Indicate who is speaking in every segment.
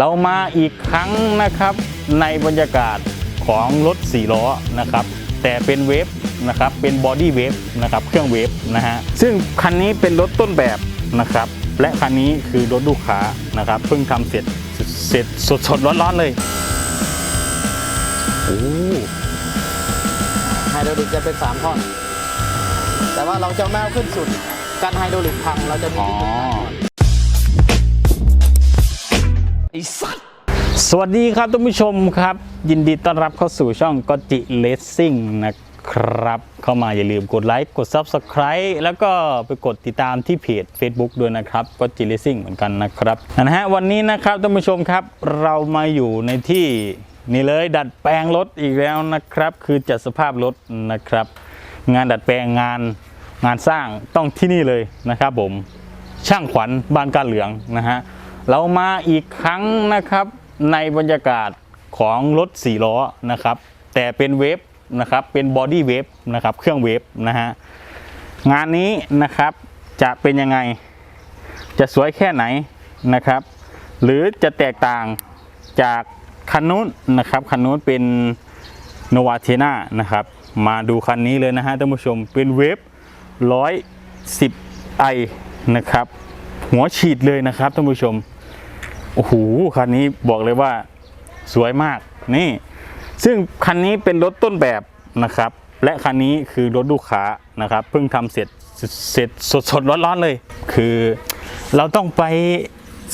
Speaker 1: เรามาอีกครั้งนะครับในบรรยากาศของรถ4ล้อนะครับแต่เป็นเวฟนะครับเป็นบอดี้เวฟนะครับเครื่องเวฟนะฮะซึ่งคันนี้เป็นรถต้นแบบนะครับและคันนี้คือรถลูกค้านะครับเพิ่งทำเสร็จเสร็จสดๆร้อนๆเลยโอ้
Speaker 2: ไฮโดรลิกจะเป็น3ท่อนแต่ว่าเราจะไม่เอาขึ้นสุดกันไฮโดรลิกพังเราจะมีที่จุด ตั้งก่อน
Speaker 1: สวัสดีครับท่านผู้ชมครับ ยินดีต้อนรับเข้าสู่ช่องกจิเลสซิ่งนะครับ เข้ามาอย่าลืมกดไลค์กด Subscribe แล้วก็ไปกดติดตามที่เพจ Facebook ด้วยนะครับก็จิเลสซิ่งเหมือนกันนะครับนะฮะวันนี้นะครับท่านผู้ชมครับ เรามาอยู่ในที่นี่เลยดัดแปลงรถอีกแล้วนะครับ คือจัดสภาพรถนะครับ งานดัดแปลงงานงานสร้างต้องที่นี่เลยนะครับผมช่างขวัญบ้านกาเหลืองนะฮะ เรามาอีกครั้งนะครับในบรรยากาศของรถ4ล้อนะครับ แต่เป็นเวฟนะครับเป็นบอดี้เวฟนะครับเครื่องเวฟนะฮะงานนี้นะครับจะเป็นยังไง จะสวยแค่ไหนนะครับ หรือจะแตกต่างจากคันนู้นนะครับคันนู้นเป็นโนวาเทนานะครับมาดูคันนี้เลยนะฮะท่านผู้ชมเป็นเวฟ110ไอนะครับ หัวฉีดเลยนะครับท่านผู้ชม โอ้โหคันนี้บอกเลยว่าสวยมากนี่ ซึ่งคันนี้เป็นรถต้นแบบนะครับ และคันนี้คือรถลูกค้านะครับ เพิ่งทำเสร็จเสร็จสดสดๆร้อนๆเลย คือเราต้องไป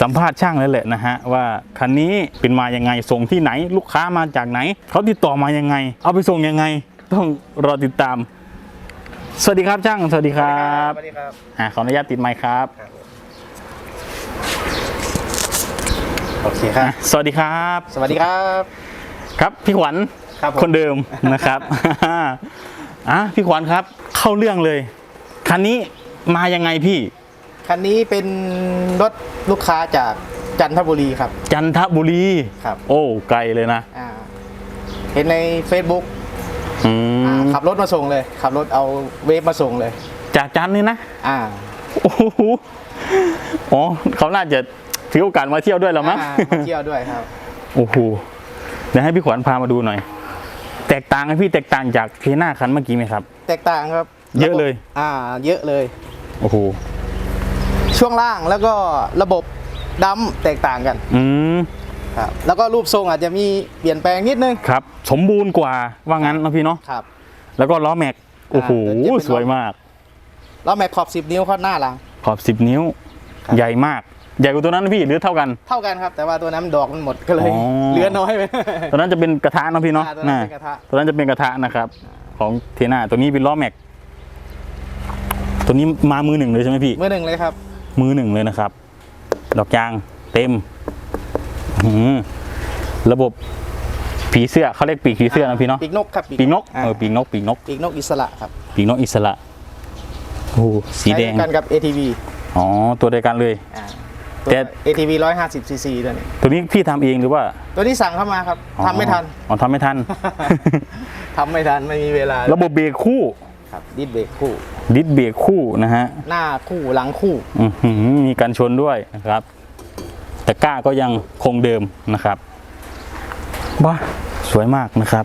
Speaker 1: สัมภาษณ์ช่างแล้วแหละนะฮะว่าคันนี้เป็นมายังไงส่งที่ไหน ลูกค้ามาจากไหนเขาติดต่อมายังไง เอาไปส่งยังไง ต้องรอติดตาม สวัสดีครับช่าง สวัสดีครับ
Speaker 2: สวัสดีครับ
Speaker 1: อ่าขออนุญาตติดไมค์ครับ
Speaker 2: โอเคครับ
Speaker 1: สวัสดีครับ
Speaker 2: สวัสดีครับ
Speaker 1: ครับพี่ขวัญ
Speaker 2: ครับผม
Speaker 1: คนเดิมนะครับ อะพี่ขวัญครับ เข้าเรื่องเลย คันนี้มายังไงพี่
Speaker 2: คันนี้เป็นรถลูกค้าจากจันทบุรีครับ
Speaker 1: จันทบุรี
Speaker 2: ครับ
Speaker 1: โอ้ไกลเลยนะ
Speaker 2: อ่าเห็นใน Facebook
Speaker 1: อื
Speaker 2: อ่ามขับรถมาส่งเลย ขับรถเอาเวฟมาส่งเลย
Speaker 1: จากจันนี่นะ
Speaker 2: อ่า
Speaker 1: โอ้โหอ๋อเขาน่าจะ ถือโอกาสมาเที่ยวด้วยแล้วมั้ง
Speaker 2: อ่ามาเที่ยวด้วยครับ
Speaker 1: โอ้โหเดี๋ยวให้พี่ขวัญพามาดูหน่อย แตกต่างไหมพี่แตกต่างจากเทน่าคันเมื่อกี้ไหมครับ
Speaker 2: แตกต่างครับ
Speaker 1: เยอะเลย
Speaker 2: อ่า เยอะเลย
Speaker 1: โอ้โห
Speaker 2: ช่วงล่างแล้วก็ระบบดัมแตกต่างกัน
Speaker 1: อืม
Speaker 2: ครับแล้วก็รูปทรงอาจจะมีเปลี่ยนแปลงนิดนึง
Speaker 1: ครับ สมบูรณ์กว่าว่างั้นนะพี่เนาะ
Speaker 2: ครับ
Speaker 1: แล้วก็ล้อแม็กโอ้โห
Speaker 2: อ่าเดี๋ยวจะเป็นล้อ
Speaker 1: สวยมาก
Speaker 2: แล้วแม็กขอบ 10 นิ้วเข้าหน้าหลัง
Speaker 1: ขอบ 10 นิ้ว
Speaker 2: ครับ
Speaker 1: ใหญ่มาก ใหญ่กว่าตัวนั้นนะพี่หรือเท่ากัน
Speaker 2: เท่ากันครับ แต่ว่าตัวนั้นดอกมันหมดก็เลย
Speaker 1: อ๋อ
Speaker 2: เหลือน้อยไป
Speaker 1: ตัวนั้นจะเป็นกระทะเนาะพี่เนาะ
Speaker 2: อ่าตัวนั้นเป็นกระทะ
Speaker 1: ตัวนั้นจะเป็นกระทะนะครับ ของเทน่าตัวนี้เป็นล้อแม็ก ตัวนี้มามือหนึ่งเลยใช่ไหมพี่
Speaker 2: มือหนึ่งเลยครับ
Speaker 1: มือหนึ่งเลยนะครับ ดอกยางเต็มอื้อหือระบบผีเสื้อเขาเรียกปีกผีเสื้อนะพี่เนาะ
Speaker 2: ปีกนกครับ
Speaker 1: ปีกนกาเออปีกนกปีกนก
Speaker 2: ปีกนกอิสระครับ
Speaker 1: ปีกนกอิสระโอ้โหสีแดง
Speaker 2: ใช้กันกับ ATV
Speaker 1: อ๋อตัวเดียวกันเลย
Speaker 2: อ่า
Speaker 1: แต่
Speaker 2: ตัว ATV 150 cc ตัวนี้
Speaker 1: ตัวนี้พี่ทำเองหรือว่า
Speaker 2: ตัวนี้สั่งเข้ามาครับ
Speaker 1: อ๋อ
Speaker 2: ทำไม่ทัน
Speaker 1: อ๋อทำไม่ทัน
Speaker 2: ทำไม่ทันไม่มีเวลา
Speaker 1: ระบบเบรกคู่
Speaker 2: ครับดิสเบรกคู่
Speaker 1: ดิสเบรกคู่นะฮะ
Speaker 2: หน้าคู่หลังคู่
Speaker 1: อื้อหือมีกันชนด้วยนะครับตะกร้าก็ยังคงเดิมนะครับว้าสวยมากนะครับ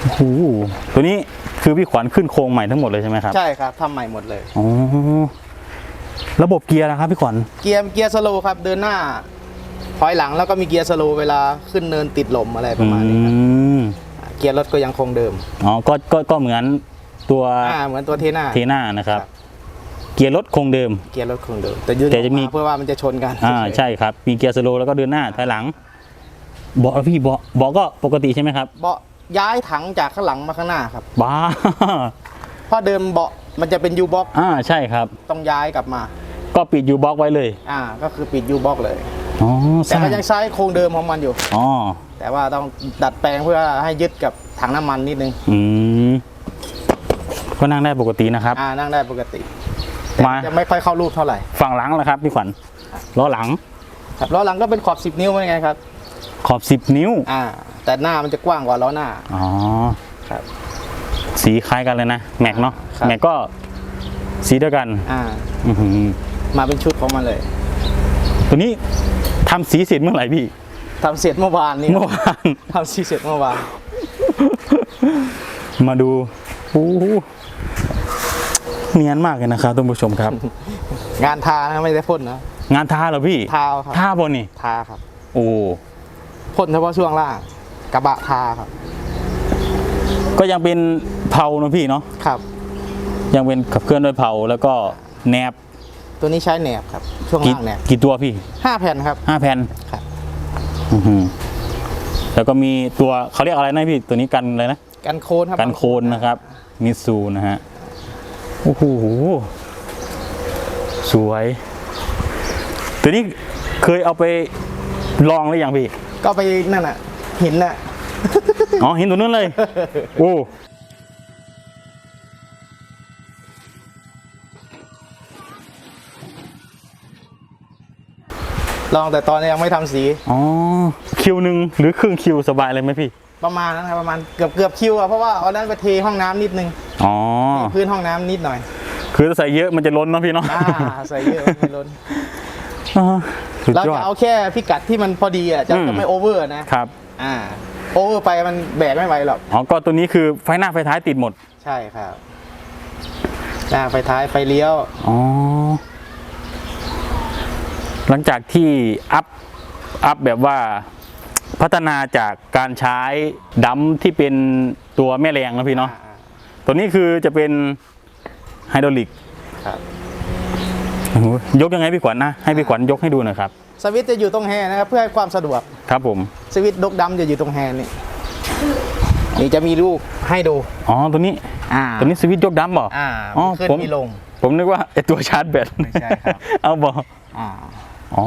Speaker 1: โอ้โหตัวนี้คือพี่ขวัญขึ้นโครงใหม่ทั้งหมดเลยใช่ไหมครับ
Speaker 2: ใช่ครับทำใหม่หมดเลย
Speaker 1: อ๋อ ระบบเกียร์นะครับพี่ขวัญ
Speaker 2: เกียร์เกียร์สโลว์ครับ เดินหน้าถอยหลังแล้วก็มีเกียร์สโลว์เวลาขึ้นเนินติดลมอะไรประมาณนี้ครับ
Speaker 1: อืม
Speaker 2: เกียร์รถก็ยังคงเดิม
Speaker 1: อ๋อก็ก็ก็เหมือนตัว
Speaker 2: อ่าเหมือนตัวเทน่า
Speaker 1: เทน่านะครับ
Speaker 2: ครับ
Speaker 1: เกียร์รถคงเดิม
Speaker 2: เกียร์รถคงเดิมแต่ยืน
Speaker 1: แต่จะมี
Speaker 2: ออกาเพื่อว่ามันจะชนกัน
Speaker 1: อ่าใช่ครับ มีเกียร์สโลว์แล้วก็เดินหน้าถอยหลังเบาะพี่เบาะเบาะก็ปกติใช่ไหมครับ
Speaker 2: เบาะย้ายถังจากข้างหลังมาข้างหน้าครับ
Speaker 1: บ้า
Speaker 2: เพราะเดิมเบาะ มันจะเป็นยูบ็อก
Speaker 1: อ่าใช่ครับ
Speaker 2: ต้องย้ายกลับมา
Speaker 1: ก็ปิดยูบ็อกไว้เลย
Speaker 2: อ่าก็คือปิดยูบ็อกเลย
Speaker 1: อ๋อส
Speaker 2: แต่
Speaker 1: ร้าง
Speaker 2: ก็ยังใช้โครงเดิมของมันอยู่
Speaker 1: อ๋อ
Speaker 2: แต่ว่าต้องดัดแปลงเพื่อให้ยึดกับถังน้ำมันนิดนึง
Speaker 1: อืมก็นั่งได้ปกตินะครับ
Speaker 2: อ่านั่งได้ปกติแต่
Speaker 1: มา
Speaker 2: จะไม่ค่อยเข้ารูปเท่าไหร่
Speaker 1: ฝั่งหลังแล้วครับพี่ขวัญล้อหลัง
Speaker 2: ครับล้อหลังก็เป็นขอบ10นิ้วเหมือนกันครับ
Speaker 1: ขอบ10นิ้ว
Speaker 2: อ่าแต่หน้ามันจะกว้างกว่าล้อหน้า
Speaker 1: อ๋อ
Speaker 2: ครับ
Speaker 1: สีคล้ายกันเลยนะแม็กเนาะ
Speaker 2: ครับ
Speaker 1: แม็กก็สีเดียวกัน
Speaker 2: อ่า
Speaker 1: อื้อหือ
Speaker 2: มาเป็นชุดของมันเลย
Speaker 1: ตัวนี้ทำสีเสร็จเมื่อไหร่พี่
Speaker 2: ทำเสร็จเมื่อวานนี้
Speaker 1: เมื่อวาน
Speaker 2: ทำสีเสร็จเมื่อวาน
Speaker 1: มาดูโอ้โหเนียนมากเลยนะครับท่านผู้ชมครับ
Speaker 2: งานทานะไม่ได้พ่นนะ
Speaker 1: งานทาเหรอพี่
Speaker 2: ทาครับ
Speaker 1: ท่าบนนี่
Speaker 2: ทาครับ
Speaker 1: โอ้
Speaker 2: พ่นเฉพาะช่วงล่างกระบะทาครับ
Speaker 1: ก็ยังเป็นเผาเนอะพี่เนาะ
Speaker 2: ครับ
Speaker 1: ยังเป็นขับเคลื่อนด้วยเผาแล้วก็แนบ
Speaker 2: ตัวนี้ใช้แหนบครับ ช่วง
Speaker 1: กี่
Speaker 2: ล่างแหนบ
Speaker 1: กี่ตัวพี่
Speaker 2: ห้าแผ่นครับ
Speaker 1: ห้าแผ่น
Speaker 2: ครับ
Speaker 1: อื้อหือแล้วก็มีตัวเขาเรียกอะไรนะพี่ตัวนี้กันอะไรนะ
Speaker 2: กันโคนครับ
Speaker 1: กันโคนนะครับ มิตซูนะฮะ โอ้โห สวย ตัวนี้เคยเอาไปลองหรือยังพี่
Speaker 2: ก็ไปนั่นน่ะหินน่ะ
Speaker 1: อ๋อเห็นตัวนู้นเลย โอ้
Speaker 2: ลองแต่ตอนนี้ยังไม่ทำสี
Speaker 1: อ๋อ คิวหนึ่งหรือครึ่งคิวสบายเลยไหมพี่
Speaker 2: ประมาณนั้นครับประมาณเกือบเกือบคิวอะเพราะว่าเอานั้นไปเทห้องน้ำนิดนึง
Speaker 1: อ๋อ
Speaker 2: พื้นห้องน้ำนิดหน่อย
Speaker 1: คือถ้าใส่เยอะมันจะล้นเนาะพี่เนาะ
Speaker 2: อ่าใส่เยอะไม่ล้น
Speaker 1: อ่าสุด
Speaker 2: เรา
Speaker 1: ยอ
Speaker 2: จะ
Speaker 1: ด
Speaker 2: เอาแค่พิกัดที่มันพอดีอะจะ
Speaker 1: อืม
Speaker 2: จะไม่โอเวอร์นะครับ อ่า โอเวอร์ไปมันแบกไม่ไหวหรอก
Speaker 1: อ๋อก็ตัวนี้คือไฟหน้าไฟท้ายติดหมด
Speaker 2: ใช่ครับ หน้าไฟท้ายไฟเลี้ยว
Speaker 1: อ๋อ หลังจากที่อัพ อัพแบบว่าพัฒนาจากการใช้ดัมที่เป็นตัวแม่แรงนะพี่เนาะ
Speaker 2: อ่
Speaker 1: ตัวนี้คือจะเป็นไฮดรอลิก
Speaker 2: ครับ
Speaker 1: โอ้โหยกยังไงพี่ขวัญนะ ให้พี่ขวัญยกให้ดูหน่อยครับ
Speaker 2: สวิตช์จะอยู่ตรงแฮนด์นะครับเพื่อให้ความสะดวก
Speaker 1: ครับผม
Speaker 2: สวิตช์ดกดำจะอยู่ตรงแฮนด์นี่นี่จะมีลูกให้ดู
Speaker 1: อ๋อตัวนี้
Speaker 2: อ่า
Speaker 1: ตัวนี้สวิตช์ยกดัมบอก
Speaker 2: อ่า
Speaker 1: อ๋อ
Speaker 2: มีขึ้น
Speaker 1: ผม
Speaker 2: มีลง
Speaker 1: ผมนึกว่าไอตัวชาร์จแบต
Speaker 2: ไม่ใช่ครับ
Speaker 1: เอาบอก
Speaker 2: อ่า
Speaker 1: อ๋อ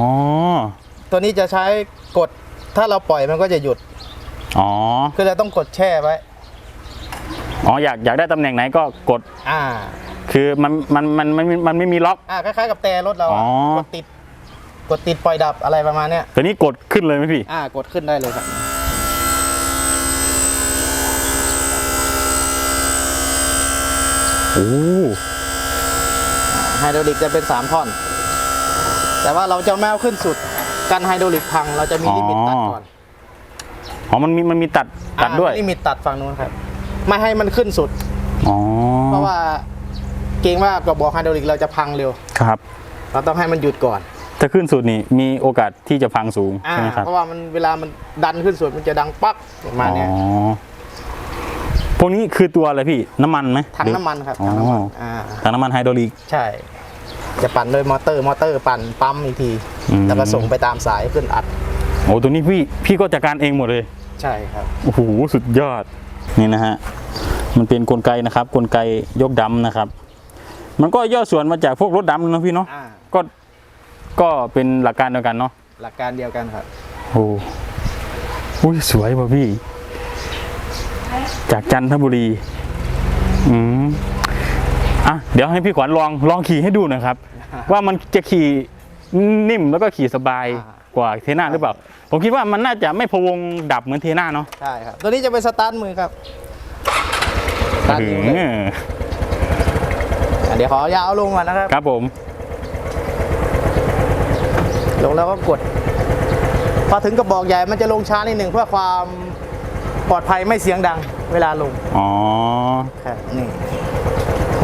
Speaker 2: ตัวนี้จะใช้กดถ้าเราปล่อยมันก็จะหยุด
Speaker 1: อ๋อ
Speaker 2: คือเราต้องกดแช่ไว้
Speaker 1: อ๋ออยากอยากได้ตำแหน่งไหนก็กด
Speaker 2: อ่า
Speaker 1: คือมันมันมันมันมันมันไม่มีล็อก
Speaker 2: อ่าคล้ายๆกับแต่รถเราอะ
Speaker 1: อ๋อ
Speaker 2: กดติด กดติดปล่อยดับอะไรประมาณเนี้ย
Speaker 1: ตัวนี้กดขึ้นเลยไหมพี่
Speaker 2: อ่ากดขึ้นได้เลยครับ
Speaker 1: โอ้
Speaker 2: ไฮดรอลิกจะเป็น 3 ท่อน แต่ว่าเราจะไม่เอาขึ้นสุด กันไฮดรอลิกพัง เราจะมีลิมิตตัดก่อน
Speaker 1: อ๋อ มันมีมันมีตัดตัดด้วย
Speaker 2: อ่าลิมิตตัดฝั่งนู้นครับ ไม่ให้มันขึ้นสุด
Speaker 1: อ๋อ
Speaker 2: เพราะว่าเกรงว่ากระบอกไฮดรอลิกเราจะพังเร็ว
Speaker 1: ครับ
Speaker 2: เราต้องให้มันหยุดก่อน
Speaker 1: ถ้าขึ้นสุดนี่มีโอกาสที่จะพังสูง
Speaker 2: อ่า
Speaker 1: ใช่ไหมครับ
Speaker 2: เพราะว่ามันเวลามันดันขึ้นสุดมันจะดังปักประมาณเนี้ย
Speaker 1: อ๋อพวกนี้คือตัวอะไรพี่น้ำมันไหม
Speaker 2: ถังน้ำมันครับถังน้ำมัน
Speaker 1: อ๋อ
Speaker 2: อ่า
Speaker 1: ถังน้ำมันไฮดรอลิก
Speaker 2: ใช่ จะปั่นโดยมอเตอร์มอเตอร์ปั่นปั๊มอีกที
Speaker 1: อืม
Speaker 2: แล้วก็ส่งไปตามสายขึ้นอัด
Speaker 1: โอ้ตัวนี้พี่พี่ก็จัดการเองหมดเลย
Speaker 2: ใช่ครับ
Speaker 1: โอ้โหสุดยอดนี่นะฮะมันเป็นกลไกนะครับ กลไกยกดำนะครับ มันก็ย่อส่วนมาจากพวกรถดำนะพี่เนาะ
Speaker 2: อ่า
Speaker 1: ก็ ก็เป็นหลักการเดียวกันเนาะ
Speaker 2: หลักการเดียวกันครับ
Speaker 1: โอ้อุ้ยสวยว่ะพี่ จากจันทบุรี อืมอะเดี๋ยวให้พี่ขวัญลองลองขี่ให้ดูหน่อยครับ ว่ามันจะขี่นิ่มแล้วก็ขี่สบาย
Speaker 2: อ่าก
Speaker 1: ว่าเทน่าหรือเปล่า ผมคิดว่ามันน่าจะไม่พะวงดับเหมือนเทน่าเนาะ
Speaker 2: ใช่ครับ ตัวนี้จะเป็นสตาร์ทมือครับสตาร์ทมือเลย
Speaker 1: เออ
Speaker 2: อะเดี๋ยวขอยาวลงก่อนนะครับ
Speaker 1: ครับผม
Speaker 2: ลงแล้วก็กด พอถึงกระบอกใหญ่มันจะลงช้านิดหนึ่งเพื่อความปลอดภัยไม่เสียงดังเวลาลง
Speaker 1: อ๋อ
Speaker 2: ครับนี่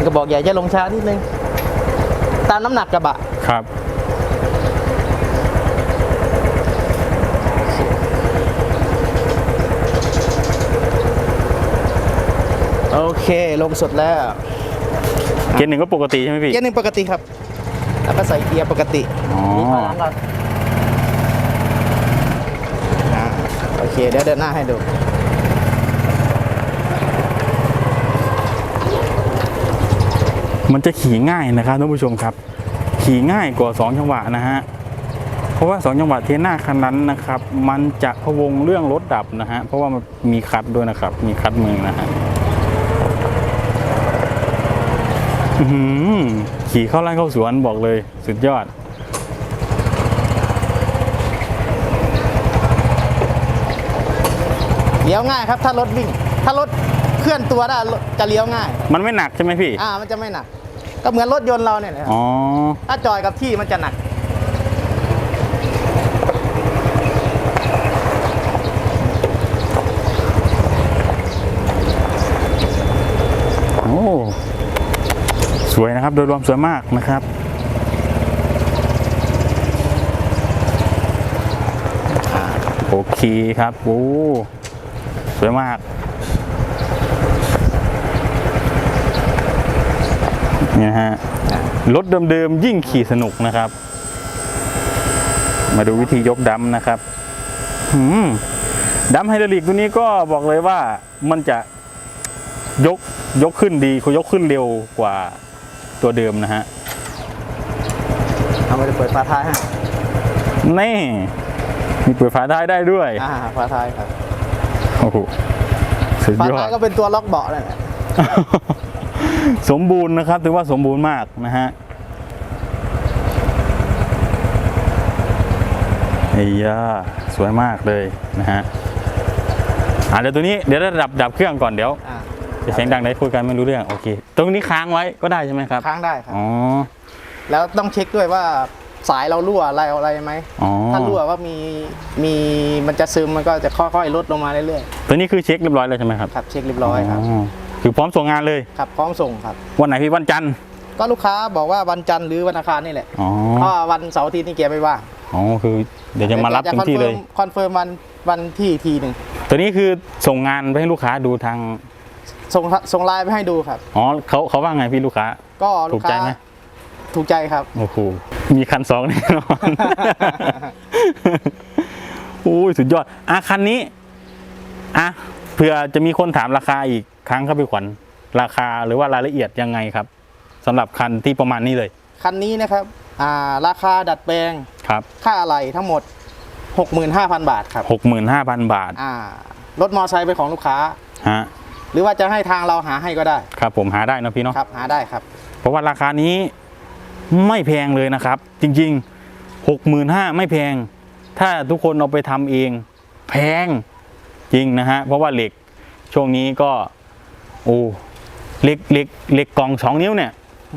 Speaker 2: กระบอกใหญ่จะลงช้านิดนึงตามน้ำหนักกระบะ
Speaker 1: ครับ
Speaker 2: โอเคลงสุดแล้ว
Speaker 1: เกียร์หนึ่งก็ปกติใช่ไหมพี่
Speaker 2: เกียร์หนึ่งปกติครับ แล้วก็ใส่เกียร์ปกติ
Speaker 1: อ๋อ
Speaker 2: นี่ถอยหลังก่อนอ่าโอเคเดี๋ยวเดินหน้าให้ดู
Speaker 1: มันจะขี่ง่ายนะครับท่านผู้ชมครับ ขี่ง่ายกว่า 2 จังหวะนะฮะ เพราะว่า 2 จังหวะเทน่าคันนั้นนะครับ มันจะพะวงเรื่องรถดับนะฮะ เพราะว่ามันมีคัดด้วยนะครับ มีคัดมือนะฮะอื้อหือ ขี่เข้าไร่เข้าสวนบอกเลยสุดยอด
Speaker 2: เลี้ยวง่ายครับถ้ารถวิ่ง ถ้ารถเคลื่อนตัวได้รถจะเลี้ยวง่าย
Speaker 1: มันไม่หนักใช่ไหมพี่
Speaker 2: อ่า มันจะไม่หนัก ก็เหมือนรถยนต์เราเนี่ยแหละครับ
Speaker 1: อ๋อ
Speaker 2: ถ้าจอยกับที่มันจะหนัก วย
Speaker 1: นะครับ โดยรวมสวยมากนะครับ โอเคครับ โอ้ สวยมาก นี่นะฮะ รถเดิมๆยิ่งขี่สนุกนะครับ มาดูวิธียกดัมนะครับดัมไฮดรอลิกตัวนี้ก็บอกเลยว่ามันจะยกยกขึ้นดีเขายกขึ้นเร็วกว่า ตัวเดิมนะฮะ
Speaker 2: เอาไปเปิดฝาท้ายฮะ
Speaker 1: นี่มีเปิดฝาท้ายได้ด้วย
Speaker 2: อ่าฝาท้ายครับ
Speaker 1: โอ้โหสุด
Speaker 2: ฝาย
Speaker 1: อ
Speaker 2: ท้าย
Speaker 1: ด
Speaker 2: ก็เป็นตัวล็อกเบาะเลยนะ
Speaker 1: สมบูรณ์นะครับถือว่าสมบูรณ์มากนะฮะไอ้ยาสวยมากเลยนะฮะอะเดี๋ยวตัวนี้เดี๋ยวเราดับดับเครื่องก่อนเดี๋ยว
Speaker 2: อ่า
Speaker 1: จะเสียงดังได้คุยกันไม่รู้เรื่องโอเค ตรงนี้ค้างไว้ก็ได้ใช่ไหมครับ
Speaker 2: ค้างได้ครับ
Speaker 1: อ๋อ
Speaker 2: แล้วต้องเช็คด้วยว่าสายเรารั่วอะไรอะไรไหม
Speaker 1: อ๋อ
Speaker 2: ถ้ารั่วว่ามีมีมันจะซึมมันก็จะค่อยๆลดลงมาเรื่อย
Speaker 1: ตัวนี้คือเช็คเรียบร้อยแล้วใช่ไหมครับ
Speaker 2: ๆครับเช็คเรียบร้อยครับ
Speaker 1: คือพร้อมส่งงานเลย
Speaker 2: ครับพร้อมส่งครับ
Speaker 1: วันไหนพี่วันจันทร์
Speaker 2: ก็ลูกค้าบอกว่าวันจันทร์หรือวันอังคารนี่แหละ
Speaker 1: อ๋อ
Speaker 2: เพราะว่าวันเสาร์อาทิตย์นี่แกไม่ว่าง
Speaker 1: อ๋อคือเดี๋ยวจะมารับถึงที่เลย
Speaker 2: คอนเฟิร์มวันวันที่อีกทีหนึ่ง
Speaker 1: ตัวนี้คือส่งงานไปให้ลูกค้าดูทาง
Speaker 2: ส่งส่งไลน์ไปให้ดูครับ
Speaker 1: อ๋อเขาเขาว่าไงพี่ลูกค้า
Speaker 2: ก็ลู
Speaker 1: ถู
Speaker 2: ก
Speaker 1: กใจ
Speaker 2: ค้า
Speaker 1: ไหม
Speaker 2: ถูกใจครับ
Speaker 1: โอ้โหมีคันสองแน่นอนโอ้ยสุดยอดอะคันนี้อะเผื่อจะมีคนถามราคาอีกครั้งครับพี่ขวัญราคาหรือว่ารายละเอียดยังไงครับสำหรับคันที่ประมาณนี้เลย
Speaker 2: คันนี้นะครับอ่าราคาดัดแปลง
Speaker 1: ครับ
Speaker 2: ค่าอะไหล่ทั้งหมด 65,000 บาทครับ
Speaker 1: หกหมื่นห้าพันบาท
Speaker 2: อ่ารถมอไซค์เป็นของลูกค้า
Speaker 1: ฮะ
Speaker 2: ห รือว่าจะให้ทางเราหาให้ก็ได้
Speaker 1: ครับผมหาได้นะพี่เนาะ
Speaker 2: ครับ หาได้ครับ
Speaker 1: เพราะว่าราคานี้ไม่แพงเลยนะครับ จริงๆหกหมื่นห้าไม่แพง ถ้าทุกคนเอาไปทำเอง แพงจริงนะฮะ เพราะว่าเหล็กช่วงนี้ก็โอ้เหล็กเหล็กเหล็กกล่องสองนิ้วเนี่ย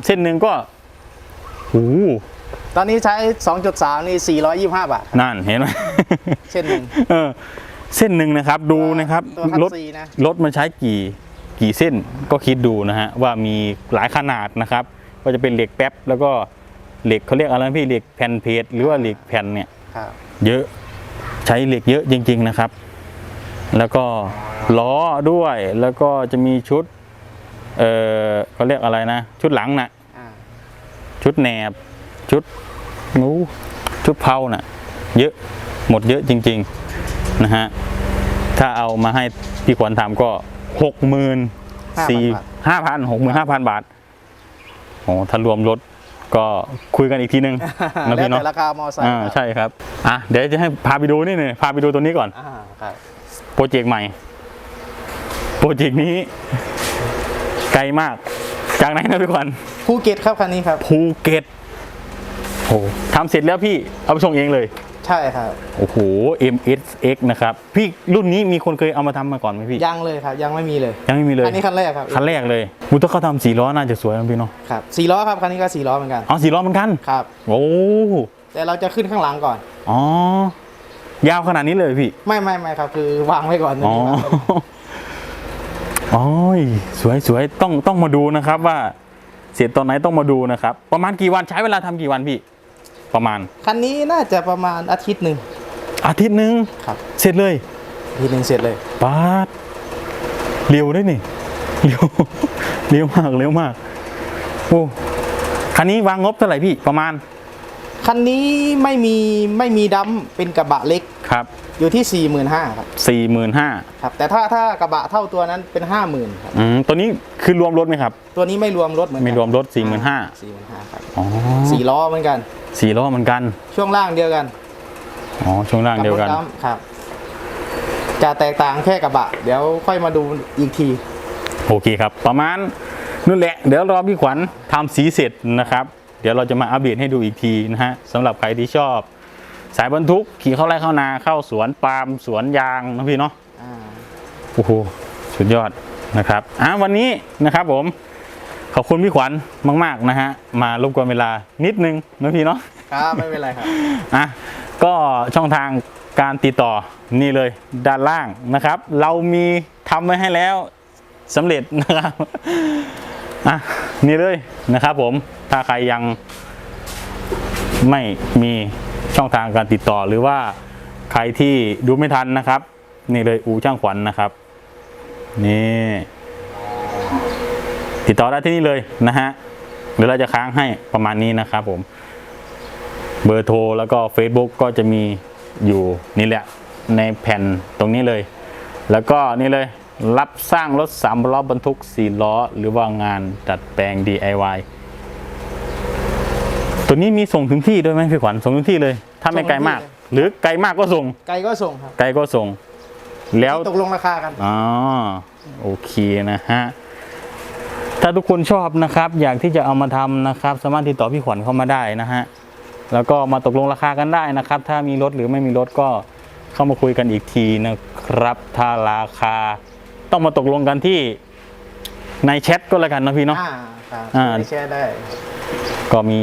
Speaker 1: เส้นหนึ่งก็โอ้โห
Speaker 2: ตอนนี้ใช้ 2.3 นี่ 425 บาทครับ
Speaker 1: นั่นเห็นไหม
Speaker 2: เส้นหนึ่ง
Speaker 1: เออ เส้นหนึ่งนะครับดูนะครับ
Speaker 2: ตัวคั
Speaker 1: ร
Speaker 2: น
Speaker 1: ถ
Speaker 2: ซีนะ
Speaker 1: รถมันใช้กี่กี่เส้นก็คิดดูนะฮะว่ามีหลายขนาดนะครับ ก็จะเป็นเหล็กแป๊บแล้วก็เหล็กเขาเรียกอะไรนะพี่เหล็กแผ่นเพจหรือว่าเหล็กแผ่นเนี่ย
Speaker 2: ครับ
Speaker 1: เยอะใช้เหล็กเยอะจริง ๆนะครับ แล้วก็ล้อด้วยแล้วก็จะมีชุด เออเขาเรียกอะไรนะ ชุดหลังน่ะ
Speaker 2: อ่า
Speaker 1: ชุดแหนบ ชุดงูชุดเพาน่ะ เยอะหมดเยอะจริง ๆ นะฮะ ถ้าเอามาให้พี่ขวัญทำก็หกหมื่นสี่ห้าพันหกหมื่นห้าพันบาทโอ้ถ้ารวมรถก็คุยกันอีกทีนึงนะ
Speaker 2: แล้ว
Speaker 1: พี่เนาะ
Speaker 2: แต่ราคามอไซค์
Speaker 1: อ่า
Speaker 2: ครับ
Speaker 1: ใช่ครับอะเดี๋ยวจะให้พาไปดูนี่หนึ่งพาไปดูตัวนี้ก่อน
Speaker 2: อ่าครับ
Speaker 1: โปรเจกต์ใหม่ โปรเจกต์นี้ ไกลมาก จากไหนนะพี่ขวัญ
Speaker 2: ภูเก็ตครับคันนี้ครับ
Speaker 1: ภูเก็ตโอ้ทำเสร็จแล้วพี่เอาไปส่งเองเลย
Speaker 2: ใช่ครับ
Speaker 1: โอ้โห MSX นะครับ พี่รุ่นนี้มีคนเคยเอามาทำมาก่อนไหมพี่
Speaker 2: ยังเลยครับ ยังไม่มีเลย
Speaker 1: ยังไม่มีเลย
Speaker 2: คันนี้คันแรกครับ
Speaker 1: คันแรกเลยมูถ้าเขาทำสีล้อน่าจะสวยนะพี่เนาะ
Speaker 2: ครับสี่ล้อครับคันนี้ก็สี่ล้อเหมือนกัน
Speaker 1: เอาสีล้อเหมือนกัน
Speaker 2: ครับ
Speaker 1: โอ้
Speaker 2: แต่เราจะขึ้นข้างหลังก่อน
Speaker 1: อ๋อ ยาวขนาดนี้เลยพี่
Speaker 2: ไม่ไม่ไม่ครับ คือวางไว้ก่อน
Speaker 1: อ๋อ
Speaker 2: วางไว้ก่อน
Speaker 1: โอ้ยสวยสวยต้องต้องมาดูนะครับว่า เสร็จตอนไหนต้องมาดูนะครับ ประมาณกี่วันใช้เวลาทำกี่วันพี่ ประมาณ
Speaker 2: คันนี้น่าจะประมาณอาทิตย์หนึ่ง
Speaker 1: อาทิตย์หนึ่ง
Speaker 2: ครับ
Speaker 1: เสร็จเลย
Speaker 2: อาทิตย์หนึ่งเสร็จเลย
Speaker 1: ปาดเร็วได้นี่เร็วเร็วมากเร็วมากโอ้คันนี้วางงบเท่าไหร่พี่ประมาณ
Speaker 2: คันนี้ไม่มีไม่มีดัมเป็นกระบะเล็ก
Speaker 1: ครับ
Speaker 2: อยู่ที่ 4 5 0 0 0ครับ
Speaker 1: สี่หมื่นห้า
Speaker 2: ครับ แต่ถ้าถ้ากระบะเท่าตัวนั้นเป็น 50,000ครับ
Speaker 1: อืมตัวนี้คือรวมรถไหมครับ
Speaker 2: ตัวนี้ไม่รวมรถเหมือนกัน
Speaker 1: ไม่รวมรถ45,000
Speaker 2: สี่หมื่นห้าครับ
Speaker 1: อ๋อ
Speaker 2: สี่ล้อเหมือนกัน
Speaker 1: สี่ล้อเหมือนกัน
Speaker 2: ช่วงล่างเดียวกัน
Speaker 1: อ๋อช่วงล่างเดียวกัน
Speaker 2: บรถดำครับ จะแตกต่างแค่กระบะ เดี๋ยวค่อยมาดูอีกที
Speaker 1: โอเคครับ ประมาณนั่นแหละ เดี๋ยวรอพี่ขวัญทำสีเสร็จนะครับ เดี๋ยวเราจะมาอัปเดตให้ดูอีกทีนะฮะสำหรับใครที่ชอบ สายบรรทุกขี่เข้าไร่เข้านาเข้าสวนปาล์มสวนยางนะพี่เนาะ
Speaker 2: อ่า
Speaker 1: โอ้โหสุดยอดนะครับอะวันนี้นะครับผมขอบคุณพี่ขวัญมาก ๆ นะฮะ มารบกวนเวลานิดนึงนะพี่เนาะ
Speaker 2: ครับไม่เป็นไรครับ
Speaker 1: อะก็ช่องทางการติดต่อนี่เลยด้านล่างนะครับ เรามีทำไว้ให้แล้วสำเร็จนะครับอะนี่เลยนะครับผมถ้าใครยังไม่มี ช่องทางการติดต่อหรือว่าใครที่ดูไม่ทันนะครับ นี่เลยอูช่างขวัญนะครับ นี่ ติดต่อได้ที่นี่เลยนะฮะเดี๋ยวเราจะค้างให้ประมาณนี้นะครับผม เบอร์โทรแล้วก็ Facebook ก็จะมีอยู่นี่แหละในแผ่นตรงนี้เลย แล้วก็นี่เลยรับสร้างรถสามล้อบรรทุกสี่ล้อ หรือว่างานดัดแปลง DIY ตัวนี้มีส่งถึงที่ด้วยไหมพี่ขวัญส่งถึงที่เลย ถ้าไม่ไกลมาก
Speaker 2: ส่งถึงที่เลย
Speaker 1: หรือไกลมากก็ส่ง
Speaker 2: ไกลก็ส่งครับ
Speaker 1: ไกลก็ส่ง แล้ว
Speaker 2: ตกลงราคากัน
Speaker 1: อ๋อโอเคนะฮะถ้าทุกคนชอบนะครับ อยากที่จะเอามาทำนะครับ สามารถติดต่อพี่ขวัญเข้ามาได้นะฮะแล้วก็มาตกลงราคากันได้นะครับ ถ้ามีรถหรือไม่มีรถก็เข้ามาคุยกันอีกทีนะครับ ถ้าราคา ต้องมาตกลงกันที่ในแชทก็แล้วกันนะพี่เนาะ
Speaker 2: อ่าครับ
Speaker 1: อ่า
Speaker 2: ได้แชร์ได้
Speaker 1: ก็มี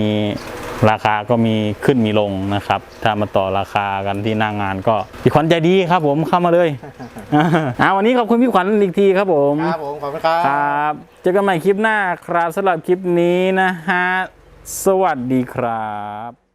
Speaker 1: ราคาก็มีขึ้นมีลงนะครับ ถ้ามาต่อราคากันที่หน้างงานก็พี่ขวัญใจดีครับผมเข้ามาเลยอ่าวันนี้ขอบคุณพี่ขวัญอีกทีครับผม
Speaker 2: ครับผมขอบคุณครับ
Speaker 1: ครับเจอกันใหม่คลิปหน้าครับสำหรับคลิปนี้นะฮะสวัสดีครับ